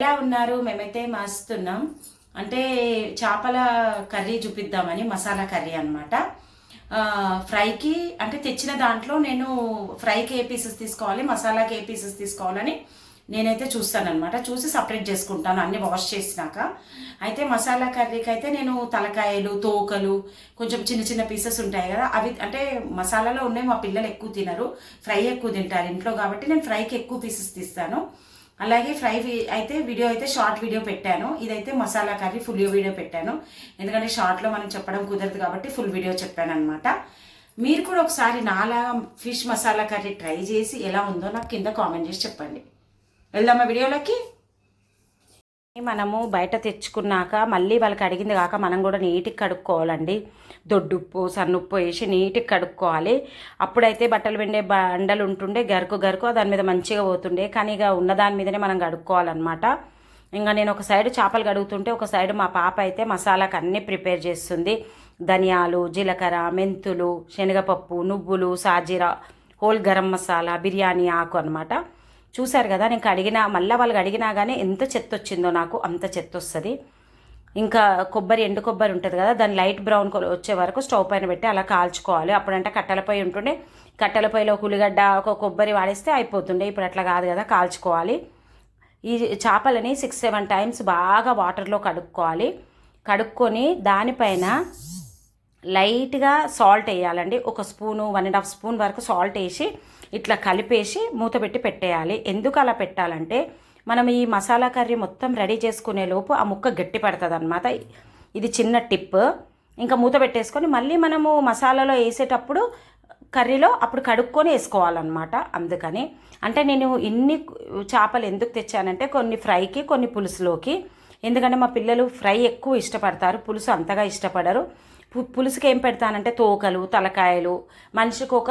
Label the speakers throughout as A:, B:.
A: ఎలా ఉన్నారు? మేమైతే మస్తున్నాం. అంటే చేపల కర్రీ చూపిద్దామని మసాలా కర్రీ అనమాట ఫ్రైకి అంటే తెచ్చిన దాంట్లో నేను ఫ్రైకి ఏ పీసెస్ తీసుకోవాలి మసాలాకి ఏ పీసెస్ తీసుకోవాలని నేనైతే చూస్తానమాట చూసి సపరేట్ చేసుకుంటాను అన్ని వాష్ చేసినాక. అయితే మసాలా కర్రీకి అయితే నేను తలకాయలు తోకలు కొంచెం చిన్న చిన్న పీసెస్ ఉంటాయి కదా అవి అంటే మసాలాలో ఉన్నాయి మా పిల్లలు ఎక్కువ తినరు ఫ్రై ఎక్కువ తింటారు ఇంట్లో కాబట్టి నేను ఫ్రైకి ఎక్కువ పీసెస్ తీస్తాను. అలాగే ఫ్రై అయితే వీడియో అయితే షార్ట్ వీడియో పెట్టాను. ఇదైతే మసాలా కర్రీ ఫుల్ వీడియో పెట్టాను. ఎందుకంటే షార్ట్లో మనం చెప్పడం కుదరదు కాబట్టి ఫుల్ వీడియో చెప్పాను అనమాట మీరు కూడా ఒకసారి నాలాగా ఫిష్ మసాలా కర్రీ ట్రై చేసి ఎలా ఉందో నాకు కింద కామెంట్ చేసి చెప్పండి. వెళ్దామా వీడియోలోకి? మనము బయట తెచ్చుకున్నాక మళ్ళీ వాళ్ళకి అడిగింది కాక మనం కూడా నీట్గా కడుక్కోవాలండి. దొడ్డుప్పు సన్నుప్పు వేసి నీట్గా కడుక్కోవాలి. అప్పుడైతే బట్టలు పిండే బండలు ఉంటుండే గరుకు గరుకు దాని మీద మంచిగా పోతుండే. కానీ ఇక ఉన్న దాని మీదనే మనం కడుక్కోవాలన్నమాట. ఇంకా నేను ఒక సైడ్ చేపలు కడుగుతుంటే ఒక సైడ్ మా పాప అయితే మసాలాకు అన్నీ ప్రిపేర్ చేస్తుంది. ధనియాలు జీలకర్ర మెంతులు శనగపప్పు నువ్వులు సాజీరా హోల్ గరం మసాలా బిర్యానీ ఆకు అనమాట చూశారు కదా నేను అడిగినా మళ్ళీ వాళ్ళకి అడిగినా కానీ ఎంత చెత్త వచ్చిందో నాకు అంత చెత్త వస్తుంది. ఇంకా కొబ్బరి ఎండు కొబ్బరి ఉంటుంది కదా దాన్ని లైట్ బ్రౌన్ కలర్ వచ్చే వరకు స్టవ్ పైన పెట్టి అలా కాల్చుకోవాలి. అప్పుడంటే కట్టెల పొయ్యి ఉంటుండే కట్టెల పొయ్యిలో ఒక ఉల్లిగడ్డ ఒక కొబ్బరి వాడేస్తే అయిపోతుండే. ఇప్పుడు అట్లా కాదు కదా కాల్చుకోవాలి. ఈ చేపలని సిక్స్ సెవెన్ టైమ్స్ బాగా వాటర్లో కడుక్కోవాలి. కడుక్కొని దానిపైన లైట్గా సాల్ట్ వేయాలండి. ఒక spoon one and half spoon వరకు సాల్ట్ వేసి ఇట్లా కలిపేసి మూత పెట్టి పెట్టేయాలి. ఎందుకు అలా పెట్టాలంటే మనం ఈ మసాలా కర్రీ మొత్తం రెడీ చేసుకునే లోపు ఆ ముక్క గట్టి పడుతుంది అనమాట ఇది చిన్న టిప్. ఇంకా మూత పెట్టేసుకొని మళ్ళీ మనము మసాలాలో వేసేటప్పుడు కర్రీలో అప్పుడు కడుక్కొని వేసుకోవాలన్నమాట. అందుకని అంటే నేను ఇన్ని చేపలు ఎందుకు తెచ్చానంటే కొన్ని ఫ్రైకి కొన్ని పులుసులోకి. ఎందుకంటే మా పిల్లలు ఫ్రై ఎక్కువ ఇష్టపడతారు పులుసు అంతగా ఇష్టపడరు. పులుసుకి ఏం పెడతానంటే తోకలు తలకాయలు. మనిషికి ఒక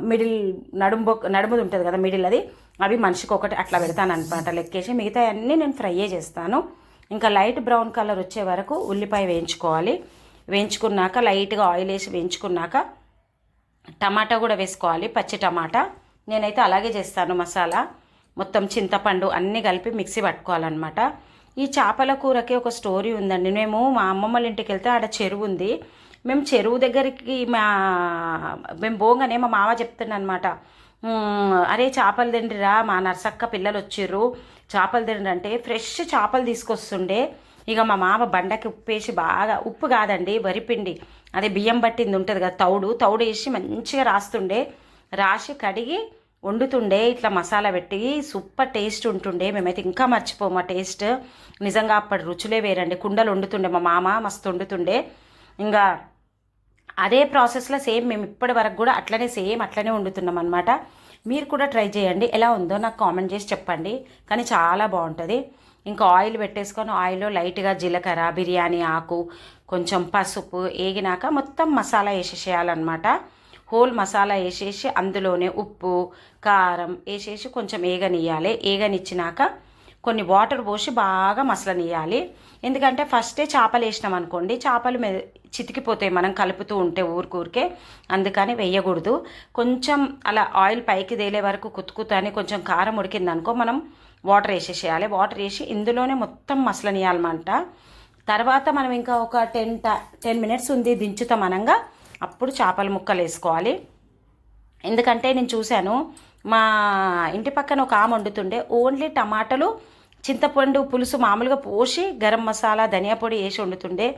A: మిడిల్ నడుము నడుముది ఉంటుంది కదా మిడిల్ అది. అవి మనిషికి ఒకటి అట్లా పెడతాను అనమాట లెక్కేసి. మిగతా అన్నీ నేను ఫ్రైయే చేస్తాను. ఇంకా లైట్ బ్రౌన్ కలర్ వచ్చే వరకు ఉల్లిపాయ వేయించుకోవాలి. వేయించుకున్నాక లైట్గా ఆయిల్ వేసి వేయించుకున్నాక టమాటా కూడా వేసుకోవాలి పచ్చి టమాటా. నేనైతే అలాగే చేస్తాను మసాలా. మొత్తం చింతపండు అన్నీ కలిపి మిక్సీ పట్టుకోవాలన్నమాట. ఈ చేపల కూరకి ఒక స్టోరీ ఉందండి. మేము మా అమ్మమ్మ ఇంటికి వెళ్తే ఆడ చెరువు ఉంది. మేము చెరువు దగ్గరికి మా మేము పోగానే మా మామ చెప్తుండనమాట అరే చేపలు తిండిరా మా నర్సక్క పిల్లలు వచ్చిర్రు. చేపలు తిండి అంటే ఫ్రెష్ చేపలు తీసుకొస్తుండే. ఇక మా మామ బండకి ఉప్పేసి బాగా ఉప్పు కాదండి వరిపిండి అదే బియ్యం పట్టింది ఉంటుంది కదా తౌడు. తౌడు వేసి మంచిగా రాస్తుండే. రాసి కడిగి వండుతుండే ఇట్లా మసాలా పెట్టి సూపర్ టేస్ట్ ఉంటుండే. మేమైతే ఇంకా మర్చిపోము ఆ టేస్ట్. నిజంగా అప్పటి రుచులే వేరండి. కుండలు వండుతుండే మా మామ మస్తు వండుతుండే. ఇంకా అదే ప్రాసెస్లో సేమ్ మేము ఇప్పటి వరకు కూడా అట్లనే సేమ్ అట్లనే వండుతున్నాం అనమాట మీరు కూడా ట్రై చేయండి. ఎలా ఉందో నాకు కామెంట్ చేసి చెప్పండి. కానీ చాలా బాగుంటుంది. ఇంకా ఆయిల్ పెట్టేసుకొని ఆయిల్లో లైట్గా జీలకర్ర బిర్యానీ ఆకు కొంచెం పసుపు ఏగినాక మొత్తం మసాలా వేసేసేయాలన్నమాట. హోల్ మసాలా వేసేసి అందులోనే ఉప్పు కారం వేసేసి కొంచెం ఏగనియాలి ఏగనిచ్చినాక కొన్ని వాటర్ పోసి బాగా మసలనియాలి ఎందుకంటే ఫస్టే చేపలు వేసినాం అనుకోండి చేపలు మె చితికిపోతాయి మనం కలుపుతూ ఉంటే ఊరికూరికే. అందుకని వేయకూడదు. కొంచెం అలా ఆయిల్ పైకి తేలే వరకు కుతుకుతాని కొంచెం కారం ఉడికిందనుకో మనం వాటర్ వేసేసేయాలి. వాటర్ వేసి ఇందులోనే మొత్తం మసలనియాలన్నమాట తర్వాత మనం ఇంకా ఒక టెన్ టెన్ మినిట్స్ ఉంది దించుతాం అనంగా. అప్పుడు చేపల ముక్కలు వేసుకోవాలి. ఎందుకంటే నేను చూశాను మా ఇంటి పక్కన ఒక ఆమె వండుతుండే ఓన్లీ టమాటాలు చింతపండు పులుసు మామూలుగా పోసి గరం మసాలా ధనియా పొడి వేసి వండుతుండే.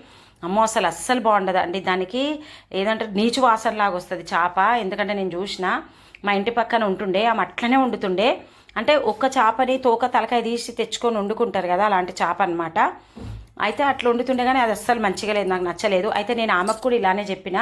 A: అమ్మో అసలు అస్సలు బాగుండదు అండి దానికి ఏదంటే నీచు వాసనలాగా వస్తుంది చేప. ఎందుకంటే నేను చూసిన మా ఇంటి పక్కన ఉంటుండే ఆమె అట్లనే వండుతుండే. అంటే ఒక్క చేపని తోక తలకాయ తీసి తెచ్చుకొని వండుకుంటారు కదా అలాంటి చేప అనమాట అయితే అట్లా వండుతుండే కానీ అది అస్సలు మంచిగా లేదు నాకు నచ్చలేదు. అయితే నేను ఆమెకు కూడా ఇలానే చెప్పిన.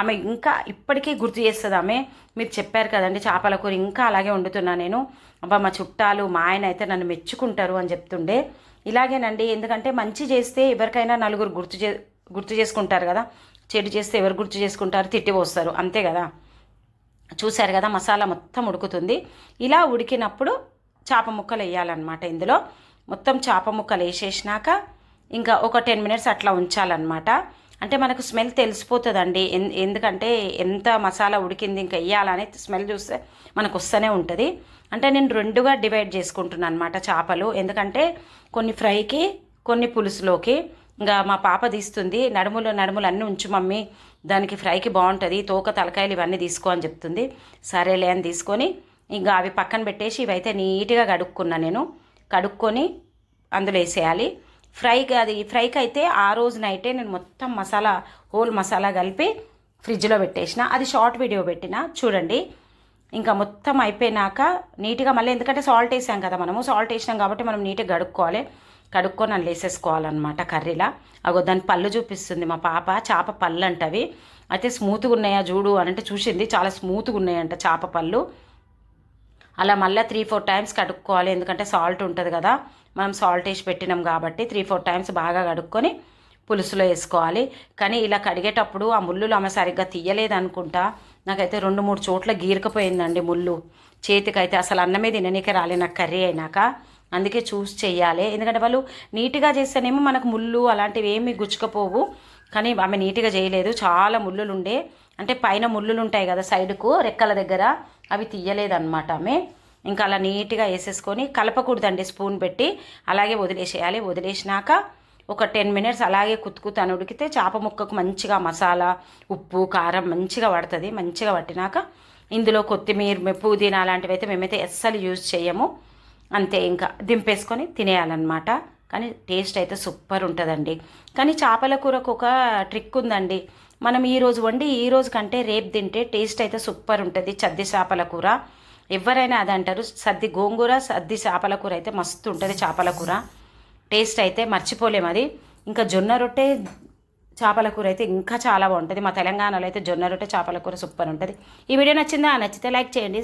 A: ఆమె ఇంకా ఇప్పటికీ గుర్తు చేస్తుంది ఆమె. మీరు చెప్పారు కదండి చేపల కూర ఇంకా అలాగే వండుతున్నా నేను. అబ్బా మా చుట్టాలు మా ఆయన అయితే నన్ను మెచ్చుకుంటారు అని చెప్తుండే. ఇలాగేనండి ఎందుకంటే మంచి చేస్తే ఎవరికైనా నలుగురు గుర్తు చే గుర్తు చేసుకుంటారు కదా. చెడు చేస్తే ఎవరు గుర్తు చేసుకుంటారు తిట్టి పోస్తారు అంతే కదా. చూశారు కదా మసాలా మొత్తం ఉడుకుతుంది. ఇలా ఉడికినప్పుడు చేప ముక్కలు వేయాలన్నమాట ఇందులో. మొత్తం చేప ముక్కలు వేసేసినాక ఇంకా ఒక టెన్ మినిట్స్ అట్లా ఉంచాలన్నమాట. అంటే మనకు స్మెల్ తెలిసిపోతుందండి. ఎన్- ఎందుకంటే ఎంత మసాలా ఉడికింది ఇంకా వేయాలని స్మెల్ చూస్తే మనకు వస్తూనే ఉంటుంది. అంటే నేను రెండుగా డివైడ్ చేసుకుంటున్నాను అనమాట చేపలు. ఎందుకంటే కొన్ని ఫ్రైకి కొన్ని పులుసులోకి ఇంకా మా పాప తీస్తుంది. నడుములు నడుములు అన్నీ ఉంచు మమ్మీ. దానికి ఫ్రైకి బాగుంటుంది. తోక తలకాయలు ఇవన్నీ తీసుకో అని చెప్తుంది. సరేలే అని తీసుకొని ఇంకా అవి పక్కన పెట్టేసి ఇవైతే నీట్గా కడుక్కున్నా నేను. కడుక్కొని అందులో వేసేయాలి. ఫ్రైకి అది ఫ్రైకి అయితే ఆ రోజు నైటే నేను మొత్తం మసాలా హోల్ మసాలా కలిపి ఫ్రిడ్జ్లో పెట్టేసిన. అది షార్ట్ వీడియో పెట్టిన చూడండి. ఇంకా మొత్తం అయిపోయినాక నీట్గా మళ్ళీ ఎందుకంటే సాల్ట్ వేసాం కదా మనము సాల్ట్ వేసినాం కాబట్టి మనం నీట్గా కడుక్కోవాలి. కడుక్కొని అందులో వేసేసుకోవాలన్నమాట కర్రీలా. అగో దాని పళ్ళు చూపిస్తుంది మా పాప చేప పళ్ళు అంటవి అయితే స్మూత్గా ఉన్నాయా చూడు అని అంటే చూసింది. చాలా స్మూత్గా ఉన్నాయంట చేప పళ్ళు. అలా మళ్ళీ త్రీ ఫోర్ టైమ్స్ కడుక్కోవాలి ఎందుకంటే సాల్ట్ ఉంటుంది కదా. మనం సాల్ట్ వేసి పెట్టినాం కాబట్టి త్రీ ఫోర్ టైమ్స్ బాగా కడుక్కొని పులుసులో వేసుకోవాలి. కానీ ఇలా కడిగేటప్పుడు ఆ ముళ్ళులు ఆమె సరిగ్గా తీయలేదు అనుకుంటా. నాకైతే రెండు మూడు చోట్ల గీరకపోయిందండి ముళ్ళు. చేతికైతే అసలు అన్నమే తిననీకే రాలే నాకు కర్రీ అయినాక. అందుకే చూసి చెయ్యాలి. ఎందుకంటే వాళ్ళు నీట్గా చేస్తేనేమో మనకు ముళ్ళు అలాంటివి ఏమి గుచ్చుకపోవు. కానీ ఆమె నీట్గా చేయలేదు. చాలా ముళ్ళులు ఉండే అంటే పైన ముళ్ళులు ఉంటాయి కదా సైడ్కు రెక్కల దగ్గర. అవి తీయలేదన్నమాట ఆమె. ఇంకా అలా నీట్గా వేసేసుకొని కలపకూడదండి స్పూన్ పెట్టి. అలాగే వదిలేసేయాలి. వదిలేసినాక ఒక టెన్ మినిట్స్ అలాగే కుతుకుతాను ఉడికితే చేప ముక్కకు మంచిగా మసాలా ఉప్పు కారం మంచిగా పడుతుంది. మంచిగా పట్టినాక ఇందులో కొత్తిమీర పుదీనా లాంటివి అయితే మేమైతే అస్సలు యూజ్ చేయము అంతే ఇంకా దింపేసుకొని తినేయాలన్నమాట. కానీ టేస్ట్ అయితే సూపర్ ఉంటుందండి. కానీ చేపల కూరకు ఒక ట్రిక్ ఉందండి. మనం ఈరోజు వండి ఈ రోజు కంటే రేపు తింటే టేస్ట్ అయితే సూపర్ ఉంటుంది. చద్ది చేపల కూర. ఎవరైనా అది అంటారు సద్ది గోంగూర సద్ది చేపల కూర అయితే మస్తు ఉంటుంది చేపల కూర. టేస్ట్ అయితే మర్చిపోలేము అది. ఇంకా జొన్న రొట్టె చేపల కూర అయితే ఇంకా చాలా బాగుంటుంది. మా తెలంగాణలో అయితే జొన్న రొట్టె చేపల కూర సూపర్ ఉంటుంది. ఈ వీడియో నచ్చిందా? నచ్చితే లైక్ చేయండి.